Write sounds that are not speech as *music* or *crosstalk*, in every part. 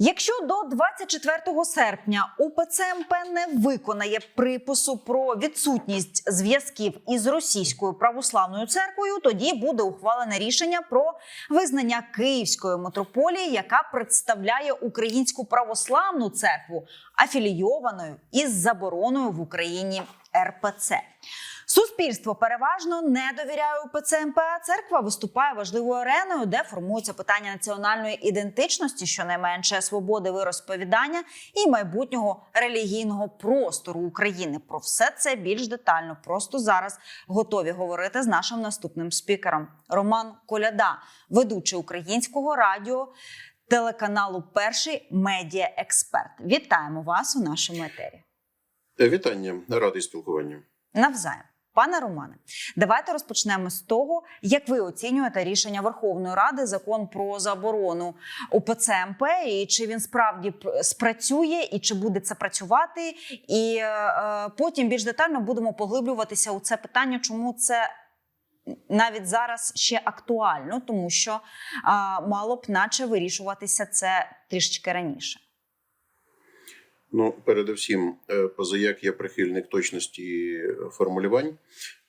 Якщо до 24 серпня УПЦ МП не виконає припису про відсутність зв'язків із російською православною церквою, тоді буде ухвалене рішення про визнання Київської митрополії, яка представляє українську православну церкву, афілійованою із забороною в Україні РПЦ. Суспільство переважно не довіряє УПЦ МП, а церква виступає важливою ареною, де формуються питання національної ідентичності, щонайменше свободи вирозповідання і майбутнього релігійного простору України. Про все це більш детально. Просто зараз готові говорити з нашим наступним спікером. Роман Коляда, ведучий українського радіо. Телеканалу Перший медіа експерт. Вітаємо вас у нашому етері. Вітання, радий спілкуванню. Навзаєм. Пане Романе, давайте розпочнемо з того, як ви оцінюєте рішення Верховної Ради закон про заборону УПЦ МП, і чи він справді спрацює, і чи буде це працювати. І е, потім більш детально будемо поглиблюватися у це питання, чому це навіть зараз ще актуально, тому що е, мало б наче вирішуватися це трішечки раніше. Ну, передусім, е, позаяк я прихильник точності формулювань,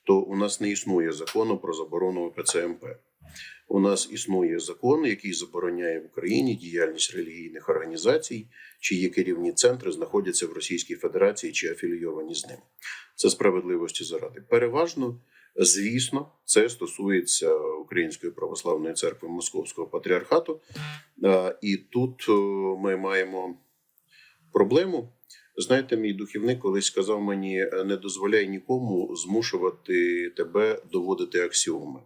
то у нас не існує закону про заборону ОПЦ МП. У нас існує закон, який забороняє в Україні діяльність релігійних організацій, чиї керівні центри знаходяться в Російській Федерації чи афілійовані з ним. Це справедливості заради. Переважно, звісно, це стосується Української православної церкви Московського патріархату. Е, І тут е, ми маємо проблему. Знаєте, мій духівник колись сказав мені: «Е, не дозволяй нікому змушувати тебе доводити аксіоми.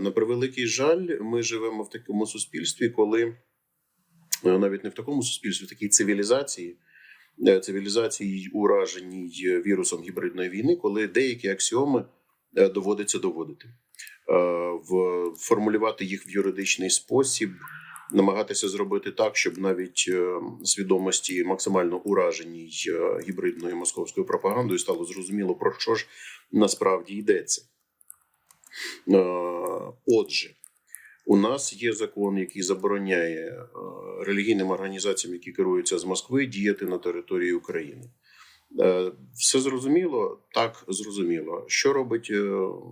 На превеликий жаль, ми живемо в такому суспільстві, коли е, навіть не в такому суспільстві, в такій цивілізації, е, цивілізації, ураженій вірусом гібридної війни, коли деякі аксіоми доводиться доводити, формулювати їх в юридичний спосіб, намагатися зробити так, щоб навіть е, свідомості максимально ураженій е, гібридною московською пропагандою стало зрозуміло про що ж насправді йдеться. Е, Отже, у нас є закон, який забороняє релігійним організаціям, які керуються з Москви, діяти на території України. Все зрозуміло, так зрозуміло. Що робить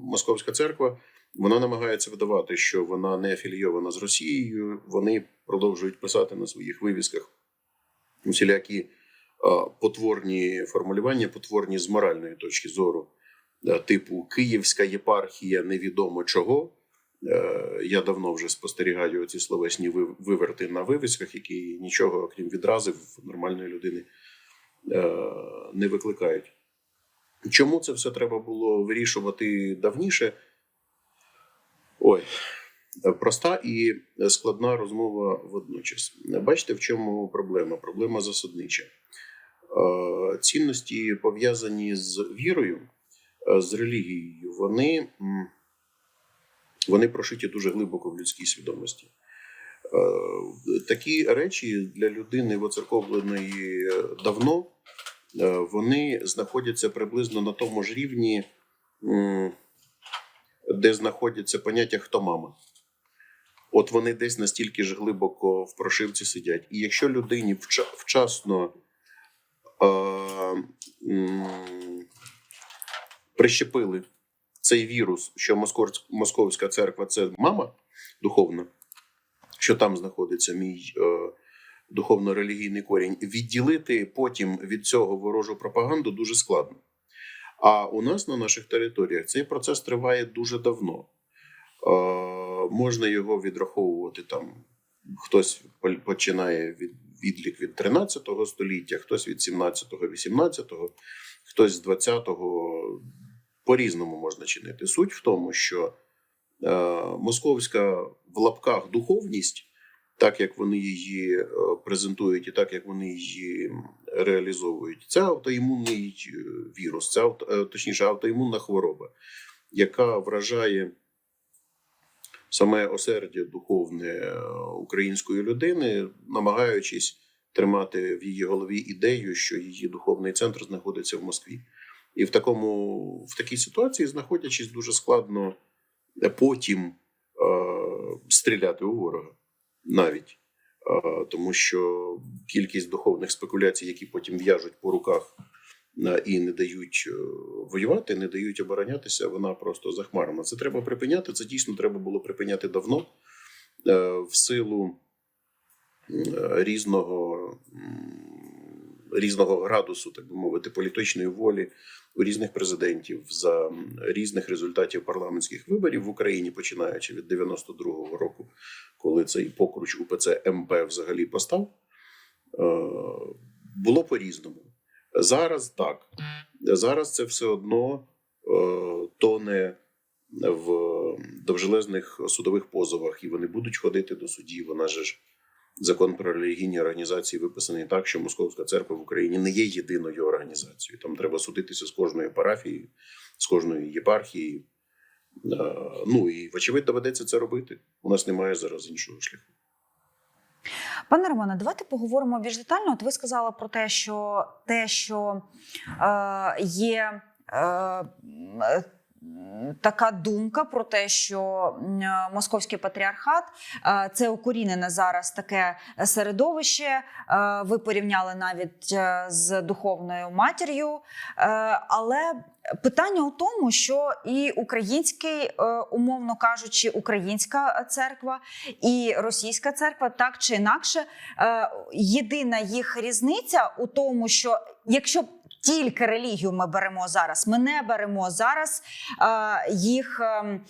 Московська церква? Вона намагається видавати, що вона не афілійована з Росією. Вони продовжують писати на своїх вивісках усілякі потворні формулювання, потворні з моральної точки зору, е, типу Київська єпархія невідомо чого. Е, Я давно вже спостерігаю ці словесні виверти на вивісках, які нічого, окрім відрази, в нормальної людини е, не викликають. Чому це все треба було вирішувати давніше? Ой, проста і складна розмова водночас. Бачите, в чому проблема? Проблема засаднича. Е, Цінності, пов'язані з вірою, е, з релігією, вони, вони прошиті дуже глибоко в людській свідомості. Е, Такі речі для людини воцерковленої давно, е, вони знаходяться приблизно на тому ж рівні, де знаходяться поняття хто мама. От вони десь настільки ж глибоко в прошивці сидять. І якщо людині вчасно е, м, прищепили цей вірус, що Московська церква це мама духовна, що там знаходиться мій е, духовно-релігійний корінь, відділити потім від цього ворожу пропаганду дуже складно. А у нас на наших територіях цей процес триває дуже давно. Е, можна його відраховувати там. Хтось починає від відлік від 13 століття, хтось від 17-го, 18-го, хтось з 20-го. По-різному можна чинити. Суть в тому, що е, московська в лапках духовність, так як вони її е, презентують, і так як вони її реалізовують, це автоімунний е, вірус, це авто, е, точніше автоімунна хвороба, яка вражає саме осердя духовне е, української людини, намагаючись тримати в її голові ідею, що її духовний центр знаходиться в Москві. І в такому в такій ситуації, знаходячись, дуже складно потім е, стріляти у ворога навіть. Е, тому що кількість духовних спекуляцій, які потім в'яжуть по руках е, і не дають е, воювати, не дають оборонятися, вона просто захмарна. Це треба припиняти. Це дійсно треба було припиняти давно в силу різного. Різного градусу, так би мовити, політичної волі у різних президентів за різних результатів парламентських виборів в Україні, починаючи від 92-го року, коли цей покруч УПЦ МП взагалі постав, е, було по-різному. Зараз так. Зараз це все одно е, тоне в довжелезних судових позовах, і вони будуть ходити до судів. Вона же ж закон про релігійні організації виписаний так, що Московська церква в Україні не є єдиною організацією. Там треба судитися з кожною парафією, з кожною єпархією. Е, Ну і вочевидь доведеться це робити. У нас немає зараз іншого шляху. Пане Романе, давайте поговоримо більш детально. От ви сказали про те, що те, що е, є. Е, Така думка про те, що е, московський патріархат е, це укорінене зараз таке середовище. Е, Ви порівняли навіть з духовною матір'ю. Але питання у тому, що і український, умовно кажучи, українська церква, і російська церква так чи інакше, єдина їх різниця у тому, що якщо тільки релігію ми беремо зараз, ми не беремо зараз е, їх, ем,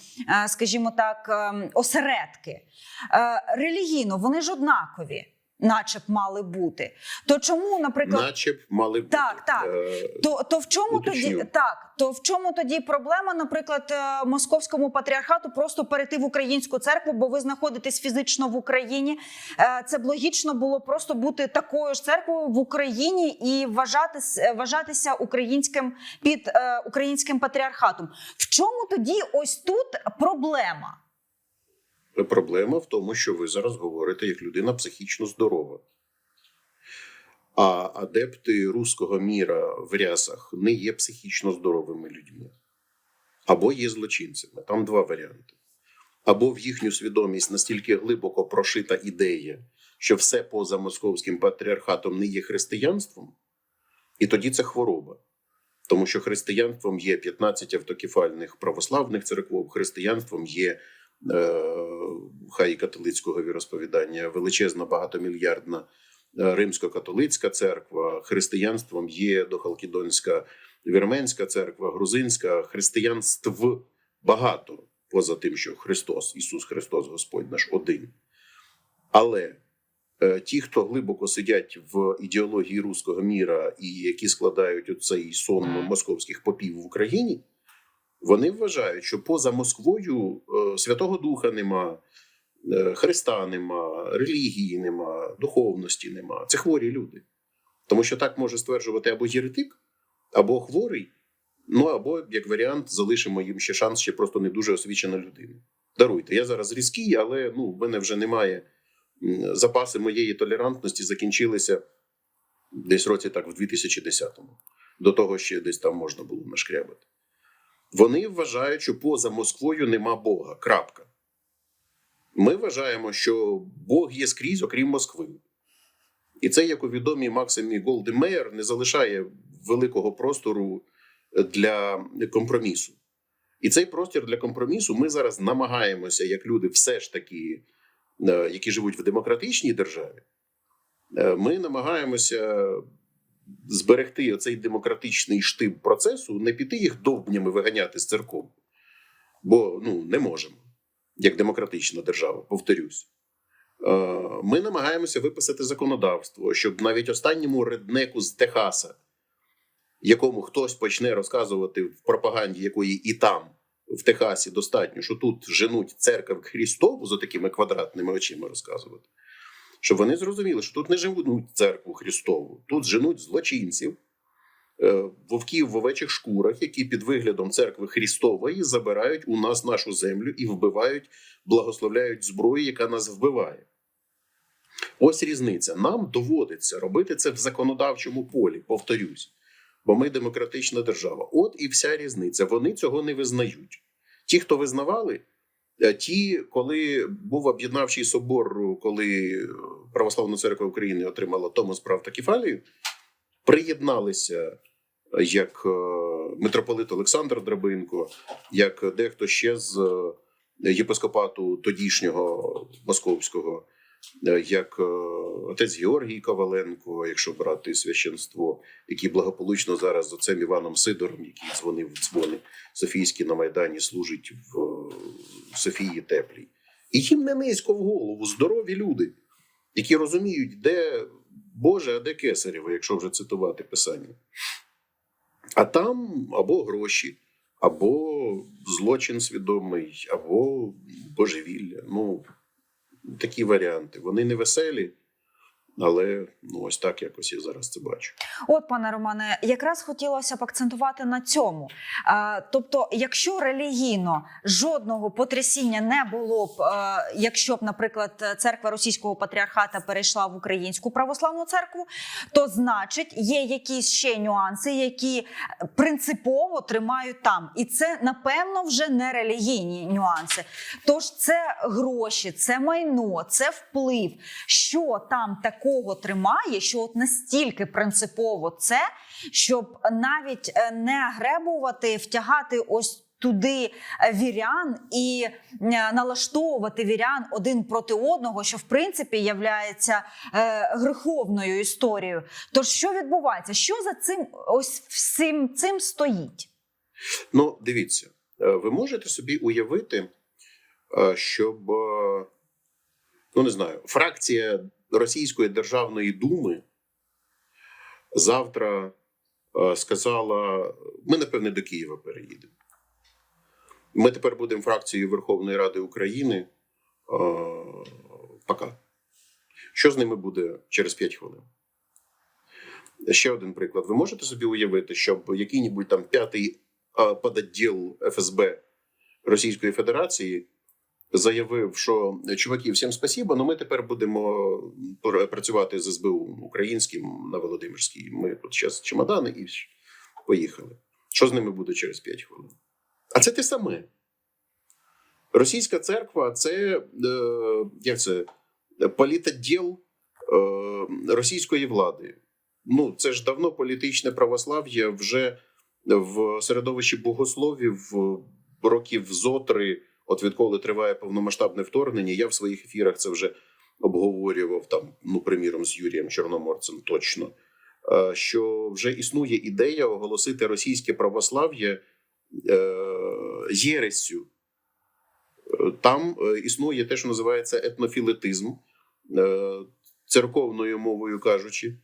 е, скажімо так, осередки. Е, релігійно вони ж однакові, наче б мали бути. То чому, наприклад, Наче б мали бути. Так, так. Е, то, то в чому Уточню. тоді так? То в чому тоді проблема, наприклад, е, московському патріархату просто перейти в українську церкву, бо ви знаходитесь фізично в Україні? Е, Це б логічно було просто бути такою ж церквою в Україні і вважатись, е, вважатися українським під е, українським патріархатом. В чому тоді ось тут проблема? Проблема в тому, що ви зараз говорите як людина психічно здорова. А адепти руського міра в рясах не є психічно здоровими людьми, або є злочинцями. Там два варіанти. Або в їхню свідомість настільки глибоко прошита ідея, що все поза московським патріархатом не є християнством, і тоді це хвороба. Тому що християнством є 15 автокефальних православних церков, християнством є е, хай католицького віросповідання, величезна багатомільярдна е, римсько-католицька церква, християнством є дохалкідонська вірменська церква, грузинська, християнств багато, поза тим, що Христос, Ісус Христос, Господь наш один. Але е, ті, хто глибоко сидять в ідеології руського міра і які складають оцей сон московських попів в Україні, вони вважають, що поза Москвою е, Святого Духа нема, е, Христа нема, релігії нема, духовності нема. Це хворі люди. Тому що так може стверджувати або єретик, або хворий, ну або, як варіант, залишимо їм ще шанс, ще просто не дуже освічена людина. Даруйте, я зараз різкий, але ну, в мене вже немає. Запаси моєї толерантності закінчилися десь році так в 2010-му. До того ще десь там можна було нашкрябати. Вони вважають, що поза Москвою нема Бога. Крапка. Ми вважаємо, що Бог є скрізь, окрім Москви. І це, як у відомій Максимі Голдемеєр, не залишає великого простору для компромісу. І цей простір для компромісу ми зараз намагаємося, як люди, все ж таки, е, які живуть в демократичній державі, е, ми намагаємося зберегти оцей демократичний штиб процесу, не піти їх довбнями виганяти з церков. Бо ну, не можемо, як демократична держава, повторюсь. Е, Ми намагаємося виписати законодавство, щоб навіть останньому реднеку з Техаса, якому хтось почне розказувати в пропаганді, якої і там, в Техасі, достатньо, що тут женуть церкву Христову за такими квадратними очима розказувати, щоб вони зрозуміли, що тут не женуть церкву Христову, тут женуть злочинців, е, вовків в овечих шкурах, які під виглядом церкви Христової забирають у нас нашу землю і вбивають, благословляють зброю, яка нас вбиває. Ось різниця. Нам доводиться робити це в законодавчому полі, повторюсь, бо ми демократична держава. От і вся різниця. Вони цього не визнають. Ті, хто визнавали, е, ті, коли був об'єднавчий собор, коли Православна церква України отримала Томос прав та приєдналися як е, митрополит Олександр Драбинко, як дехто ще з е, єпископату тодішнього московського, е, як е, отець Георгій Коваленко, якщо брати священство, який благополучно зараз з отцем Іваном Сидором, який дзвонив в дзвони Софійські на Майдані, служить в е, Софії Теплій. І їм не низько в голову здорові люди, які розуміють, де Боже, а де Кесарєво, якщо вже цитувати писання. А там або гроші, або злочин свідомий, або божевілля. Ну, такі варіанти. Вони не веселі, але ну, ось так якось я зараз це бачу. От, пане Романе, якраз хотілося б акцентувати на цьому. А, тобто, якщо релігійно жодного потрясіння не було б, е, якщо б, наприклад, церква російського патріархата перейшла в українську православну церкву, то значить є якісь ще нюанси, які принципово тримають там, і це напевно вже не релігійні нюанси. Тож це гроші, це майно, це вплив. Що там такого тримає, що от настільки принципово це, щоб навіть е, не гребувати, втягати ось. Туди е, вірян і е, налаштовувати вірян один проти одного, що в принципі являється греховною історією. Тож що відбувається? Що за цим ось всім цим стоїть? Ну, дивіться, ви можете собі уявити, щоб ну не знаю, фракція Російської державної думи завтра е, сказала: ми, напевне, до Києва переїдемо. Ми тепер будемо фракцією Верховної Ради України. Е, Пока. Що з ними буде через 5 хвилин? Ще один приклад. Ви можете собі уявити, щоб який-небудь там п'ятий а, пододіл ФСБ Російської Федерації заявив, що чуваки, всім спасіба, але ми тепер будемо працювати з СБУ українським на Володимирській. Ми тут зараз чемодани і поїхали. Що з ними буде через 5 хвилин? А це те саме. Російська церква це е, як це політоділ е, російської влади. Ну, це ж давно політичне православ'я вже в середовищі богословів років зо три, от відколи триває повномасштабне вторгнення. Я в своїх ефірах це вже обговорював там, ну, приміром, з Юрієм Чорноморцем точно. е, Що вже існує ідея оголосити російське православ'я е, єресю. Е, Там існує те, що називається етнофілетизм, церковною мовою кажучи.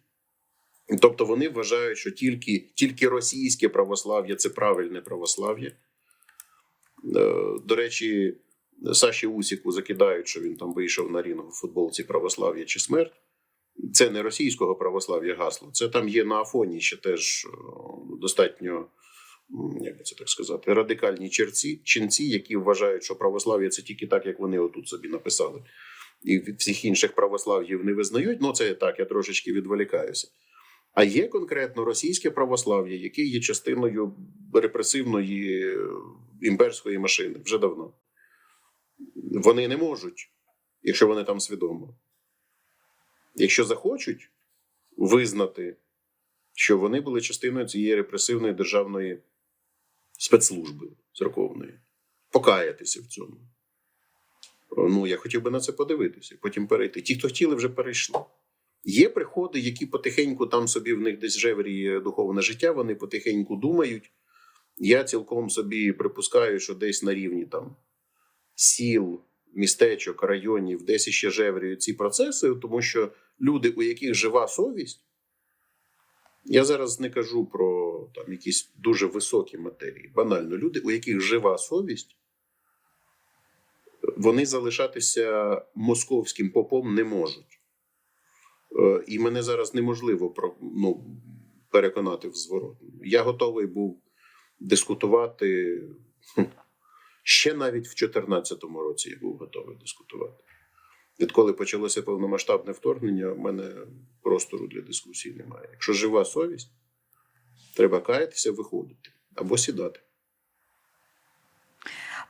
Тобто вони вважають, що тільки, тільки російське православ'я це правильне православ'я. Е, До речі, Саші Усіку закидають, що він там вийшов на рінг у футболці православ'я чи смерть. Це не російського православ'я гасло. Це там є на Афоні ще теж е, достатньо, як це так сказати, радикальні черці, ченці, які вважають, що православ'я це тільки так, як вони отут собі написали. І всіх інших православ'їв не визнають. Ну, це так, я трошечки відволікаюся. А є конкретно російське православ'я, яке є частиною репресивної е, імперської машини вже давно. Вони не можуть, якщо вони там свідомо. Якщо захочуть визнати, що вони були частиною цієї репресивної державної спецслужби церковної, покаятися в цьому. Ну, я хотів би на це подивитися, потім перейти. Ті, хто хотіли, вже перейшли. Є приходи, які потихеньку там собі в них десь жевріє духовне життя, вони потихеньку думають. Я цілком собі припускаю, що десь на рівні там сіл, містечок, районів, десь іще жевріють ці процеси, тому що люди, у яких жива совість, я зараз не кажу про там якісь дуже високі матерії, банально, люди, у яких жива совість, вони залишатися московським попом не можуть. Е, І мене зараз неможливо ну, переконати в зворотному. Я готовий був дискутувати ще навіть в 2014 році. Я був готовий дискутувати. Відколи почалося повномасштабне вторгнення, в мене простору для дискусії немає. Якщо жива совість, треба каятися, виходити або сідати.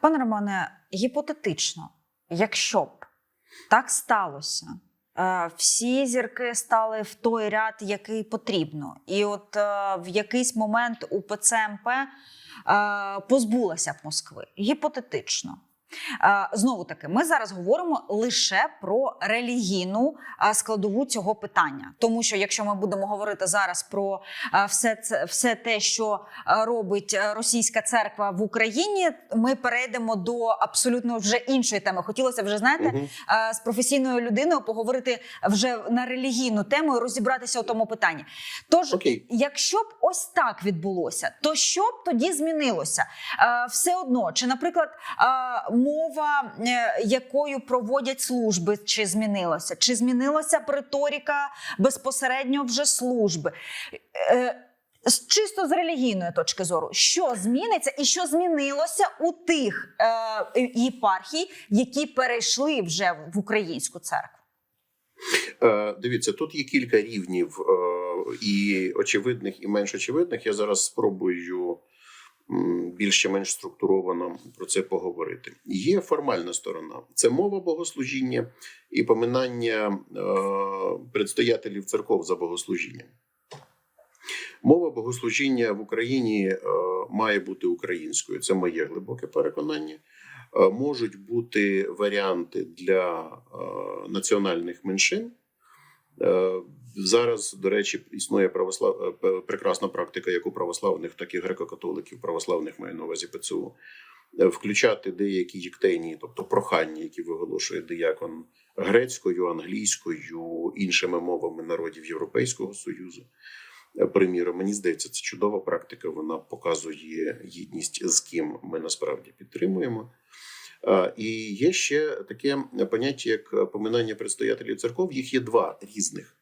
Пане Романе, гіпотетично, якщо б так сталося, всі зірки стали в той ряд, який потрібно. І от е, в якийсь момент у МП е, позбулася б Москви гіпотетично. Е, Знову таки, ми зараз говоримо лише про релігійну е, складову цього питання, тому що якщо ми будемо говорити зараз про е, все це, все те, що робить російська церква в Україні, ми перейдемо до абсолютно вже іншої теми. Хотілося вже знаєте, е, з професійною людиною поговорити вже на релігійну тему і розібратися у тому питанні. Тож, Окей. якщо б ось так відбулося, то що б тоді змінилося? Все одно, чи, наприклад, мова, е, якою проводять служби, чи змінилася, чи змінилася б риторика безпосередньо вже служби? Е, Чисто з релігійної точки зору, що зміниться і що змінилося у тих е, єпархій, які перейшли вже в українську церкву? Е, Дивіться, тут є кілька рівнів е, і очевидних, і менш очевидних. Я зараз спробую більш чи менш структуровано про це поговорити. Є формальна сторона: це мова богослужіння і поминання е, предстоятелів церков за богослужінням. Мова богослужіння в Україні е, має бути українською. Це моє глибоке переконання. Е, Можуть бути варіанти для національних меншин. Зараз, до речі, існує православ... е, прекрасна практика як у православних, так і греко-католиків, православних маю на увазі ПЦУ, е, включати деякі єктенії, тобто прохання, які виголошує диякон грецькою, англійською, іншими мовами народів Європейського Союзу. Е, Приміром, мені здається, це чудова практика. Вона показує єдність, з ким ми насправді підтримуємо. І є ще таке поняття, як поминання предстоятелів церков. Їх є два різних.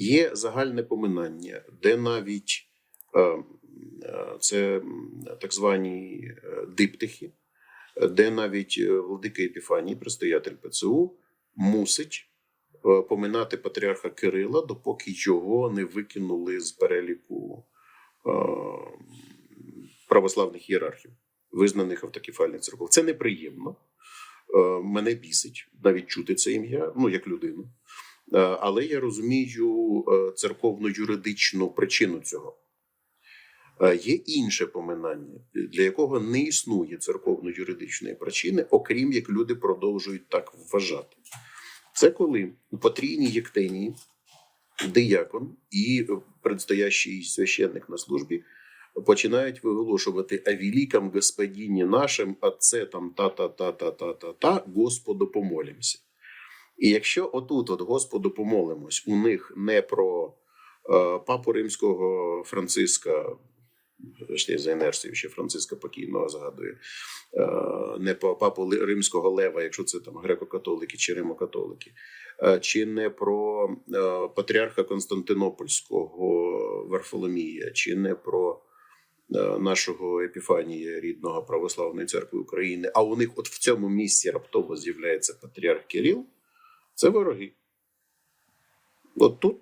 Є загальне поминання, де навіть е, е, це так звані е, диптихи, де навіть владика Епіфаній, предстоятель ПЦУ, мусить поминати патріарха Кирила, допоки його не викинули з переліку православних ієрархів, визнаних автокефальних церков. Це неприємно. Мене бісить навіть чути це ім'я, ну як людину. Е, Але я розумію е, церковно-юридичну причину цього. Е, Є інше поминання, для якого не існує церковно-юридичної причини, окрім як люди продовжують так вважати. Це коли у потрійній єктенії диякон і предстоящий священник на службі починають виголошувати о великом господині нашим, отце там та-та-та-та-та-та-та, Господу помолімся. І якщо отут, от Господу помолимось, у них не про е, папу римського Франциска, за інерцією ще Франциска покійного згадує, е, не по папу римського лева, якщо це там греко-католики чи римокатолики, е, чи не про е, патріарха Константинопольського Варфоломія, чи не про е, нашого епіфанія рідного православної церкви України, а у них от в цьому місці раптово з'являється патріарх Кирил, це вороги. От тут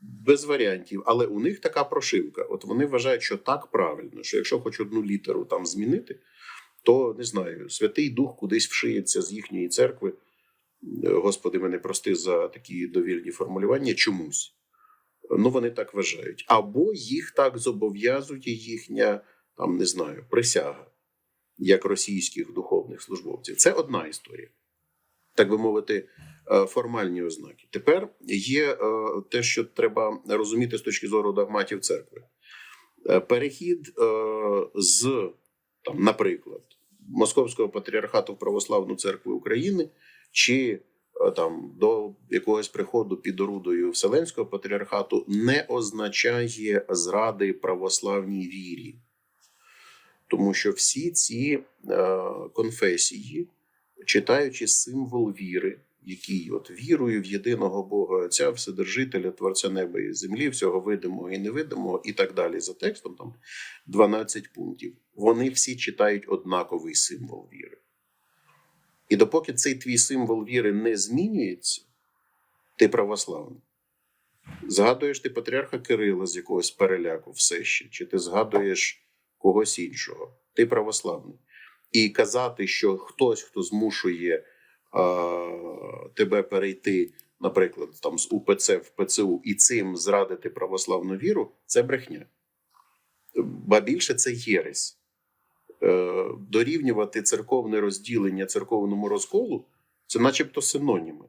без варіантів, але у них така прошивка. От вони вважають, що так правильно, що якщо хоч одну літеру там змінити, то не знаю, Святий Дух кудись вшиється з їхньої церкви. Е, Господи, мене прости за такі довільні формулювання чомусь. Ну, вони так вважають. Або їх так зобов'язує їхня, там не знаю, присяга, як російських духовних службовців. Це одна історія. Так би мовити, формальні ознаки. Тепер є е, те, що треба розуміти з точки зору догматів церкви. Е, Перехід е, з, там, наприклад, Московського патріархату в Православну церкву України чи е, там до якогось приходу під орудою Вселенського патріархату не означає зради православній вірі. Тому що всі ці е, конфесії, читаючи символ віри, який от вірую в єдиного Бога Отця, Вседержителя, Творця неба і землі, всього видимого і невидимого, і так далі за текстом, там 12 пунктів. Вони всі читають однаковий символ віри. І допоки цей твій символ віри не змінюється, ти православний. Згадуєш ти патріарха Кирила з якогось переляку все ще, чи ти згадуєш когось іншого, ти православний. І казати, що хтось, хто змушує тебе перейти наприклад, там з УПЦ в ПЦУ, і цим зрадити православну віру, це брехня. Ба більше це єресь. Е, Дорівнювати церковне розділення церковному розколу це начебто синоніми.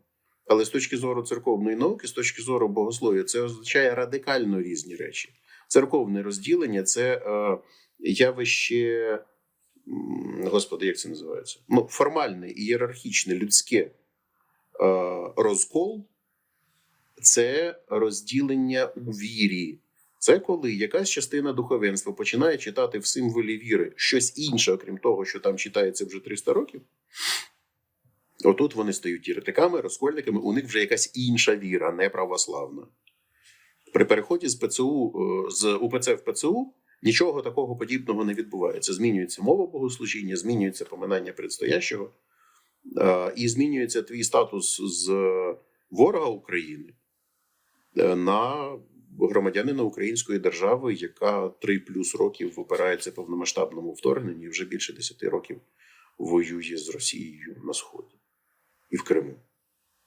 Але з точки зору церковної науки, з точки зору богослов'я, це означає радикально різні речі. Церковне розділення це е, явище, господи, як це називається? Ну, формальне, ієрархічне, людське е, розкол це розділення у вірі. Це коли якась частина духовенства починає читати в символі віри щось інше, окрім того, що там читається вже 300 років. Отут вони стають єретиками, розкольниками, у них вже якась інша віра, не православна. При переході з ПЦУ е, з УПЦ в ПЦУ нічого такого подібного не відбувається. Змінюється мова богослужіння, змінюється поминання предстоящого, е, і змінюється твій статус з ворога України е, на громадянина української держави, яка три плюс років опирається повномасштабному вторгненні, і вже більше 10 років воює з Росією на сході і в Криму.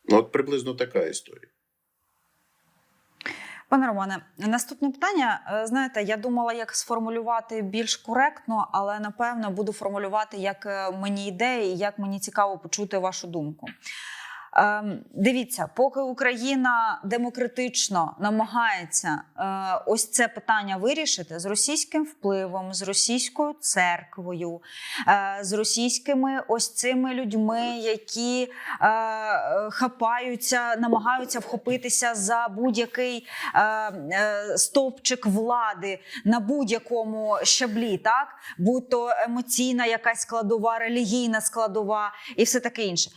Ну, от приблизно така історія. Пане Романе, наступне питання. Е, Знаєте, я думала, як сформулювати більш коректно, але напевно буду формулювати, як е, мені йде, і як мені цікаво почути вашу думку. Ем, дивіться, поки Україна демократично намагається е, ось це питання вирішити з російським впливом, з російською церквою, е, з російськими ось цими людьми, які е, хапаються, намагаються вхопитися за будь-який стовпчик влади на будь-якому щаблі, так будь то емоційна якась складова, релігійна складова і все таке інше.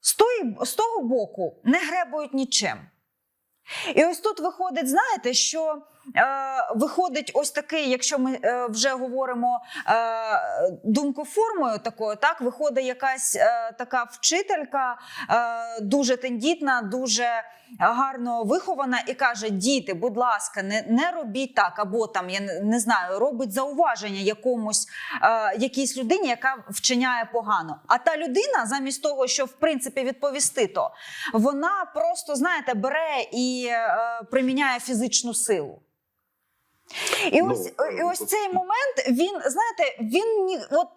З, того боку не гребують нічим. І ось тут виходить, знаєте, що е, виходить ось такий, якщо ми е, вже говоримо е, думкоформою такою, так виходить якась е, така вчителька, е, дуже тендітна, дуже гарно вихована, і каже: Діти, будь ласка, не, не робіть так, або там я не, знаю, робить зауваження якомусь е, якійсь людині, яка вчиняє погано. А та людина, замість того, що в принципі відповісти, то вона просто знаєте бере і е, приміняє фізичну силу. І Ну, ось, і ось цей момент він знаєте, він ні, от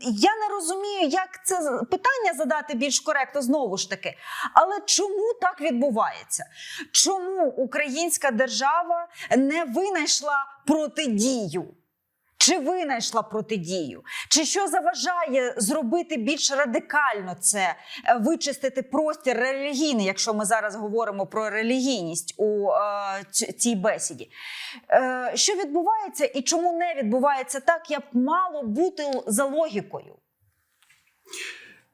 я не розумію, як це питання задати більш коректно знову ж таки. Але чому так відбувається? Чому українська держава не винайшла протидію? Чи винайшла протидію? Чи що заважає зробити більш радикально це, е, вичистити простір релігійний, якщо ми зараз говоримо про релігійність у е, цій бесіді? Е, що відбувається і чому не відбувається так, як мало бути за логікою?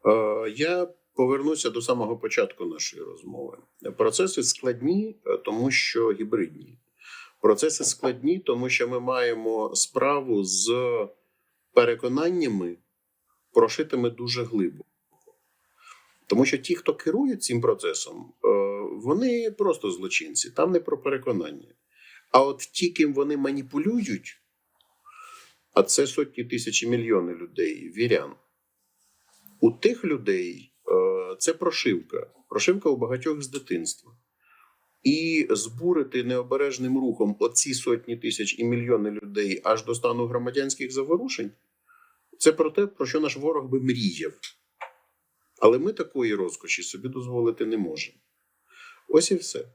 Е, Я повернуся до самого початку нашої розмови. Процеси складні, е, тому що гібридні. Процеси складні, тому що ми маємо справу з переконаннями, прошитими дуже глибоко. Тому що ті, хто керує цим процесом, е, вони просто злочинці, там не про переконання. А от ті, ким вони маніпулюють, а це сотні тисяч і мільйони людей, вірян. У тих людей е, це прошивка. Прошивка у багатьох з дитинства. І збурити необережним рухом оці сотні тисяч і мільйони людей аж до стану громадянських заворушень це про те, про що наш ворог би мріяв. Але ми такої розкоші собі дозволити не можемо. Ось і все.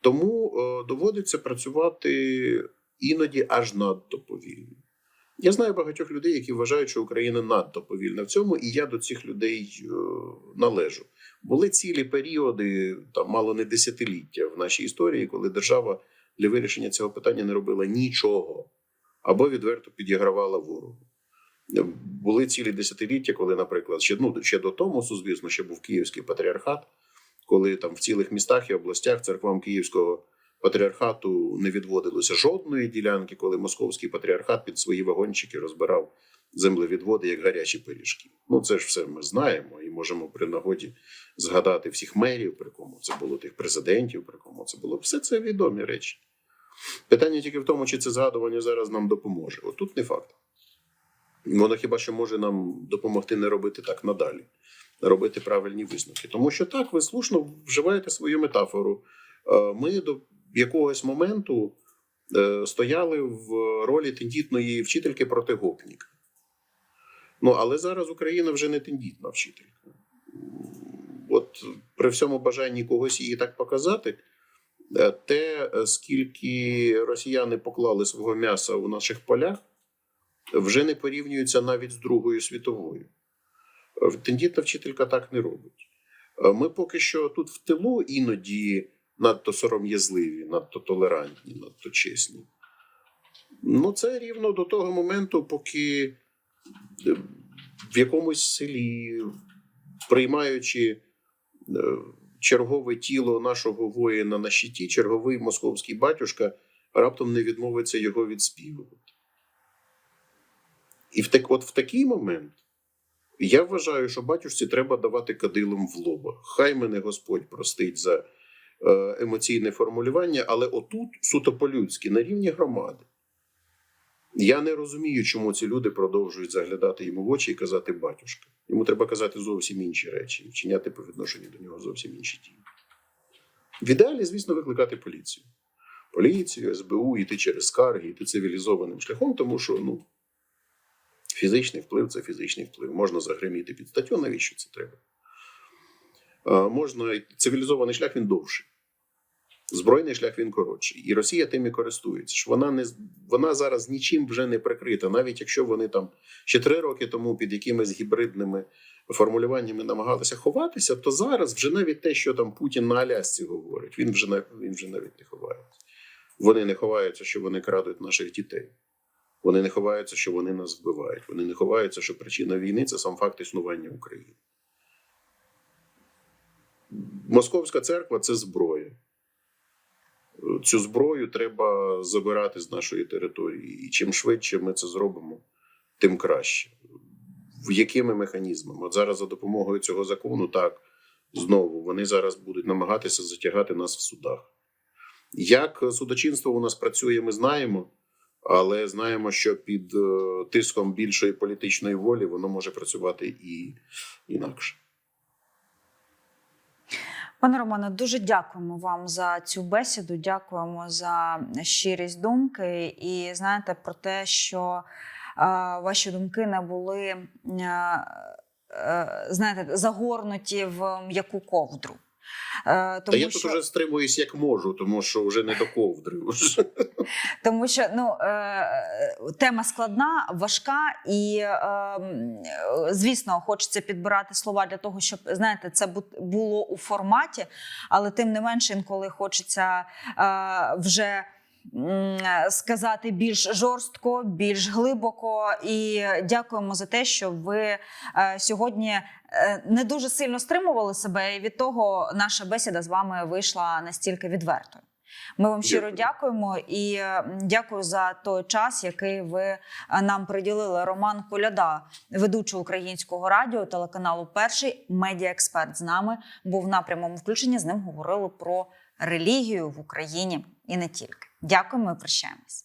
Тому е, доводиться працювати іноді аж надто повільно. Я знаю багатьох людей, які вважають, що Україна надто повільна в цьому, і я до цих людей е, належу. Були цілі періоди, там мало не десятиліття в нашій історії, коли держава для вирішення цього питання не робила нічого або відверто підігравала ворогу. Були цілі десятиліття, коли, наприклад, ще, ну, ще до Томосу, звісно, ще був Київський патріархат, коли там в цілих містах і областях церквам Київського патріархату не відводилося жодної ділянки, коли московський патріархат під свої вагончики розбирав землевідводи як гарячі пиріжки. Ну це ж все ми знаємо і можемо при нагоді згадати всіх мерів, при кому це було тих президентів, при кому це було все це відомі речі. Питання тільки в тому, чи це згадування зараз нам допоможе. Отут не факт. Воно хіба що може нам допомогти не робити так надалі. робити правильні висновки. Тому що так, ви слушно вживаєте свою метафору. Е, Ми до якогось моменту е, стояли в ролі тендітної вчительки проти гопніка. Ну, але зараз Україна вже не тендітна вчителька. От при всьому бажанні когось її так показати, е, те, е, скільки росіяни поклали свого м'яса у наших полях, вже не порівнюється навіть з Другою світовою. Е, Тендітна вчителька так не робить. Ми поки що тут в тилу іноді надто сором'язливі, надто толерантні, надто чесні. Ну, це рівно до того моменту, поки в якомусь селі, приймаючи е, чергове тіло нашого воїна на щиті, черговий московський батюшка раптом не відмовиться його відспівувати. І в, так, от в такий момент я вважаю, що батюшці треба давати кадилом в лоба. Хай мене Господь простить за е, емоційне формулювання, але отут суто по-людськи, на рівні громади. Я не розумію, чому ці люди продовжують заглядати йому в очі і казати батюшка. Йому треба казати зовсім інші речі, і вчиняти по відношенню до нього зовсім інші дії. В ідеалі, звісно, викликати поліцію. Поліцію, СБУ, йти через скарги, йти цивілізованим шляхом, тому що ну, фізичний вплив це фізичний вплив. Можна загриміти під статтю, навіщо це треба? Можна цивілізований шлях він довший. Збройний шлях він коротший, і Росія тим і користується. Що вона не вона зараз нічим вже не прикрита, навіть якщо вони там ще три роки тому під якимись гібридними формулюваннями намагалися ховатися, то зараз вже навіть те, що там Путін на Алясці говорить, він вже він вже навіть не ховається. Вони не ховаються, що вони крадуть наших дітей. Вони не ховаються, що вони нас вбивають. Вони не ховаються, що причина війни це сам факт існування України. Московська церква це зброя. Цю зброю треба забирати з нашої території. І чим швидше ми це зробимо, тим краще. В якими механізмами? От зараз за допомогою цього закону, так, знову вони зараз будуть намагатися затягати нас в судах. Як судочинство у нас працює, ми знаємо, але знаємо, що під е, тиском більшої політичної волі воно може працювати і інакше. Пане Романе, дуже дякуємо вам за цю бесіду. Дякуємо за щирість думки. І знаєте про те, що е, ваші думки не були е, е, знаєте, загорнуті в м'яку ковдру. Е, Та я тут уже стримуюсь як можу, тому що вже не до ковдри. Вже. *laughs* Тому що ну е, тема складна, важка, і е, звісно, хочеться підбирати слова для того, щоб знаєте, це було у форматі, але тим не менше, інколи хочеться е, вже. Сказати більш жорстко, більш глибоко, і дякуємо за те, що ви е, сьогодні е, не дуже сильно стримували себе, і від того наша бесіда з вами вийшла настільки відвертою. Ми вам щиро дякуємо і е, дякую за той час, який ви нам приділили. Роман Коляда, ведучий українського радіо, телеканалу Перший медіаексперт з нами був на прямому включенні. З ним говорили про релігію в Україні і не тільки. Дякуємо і прощаємось.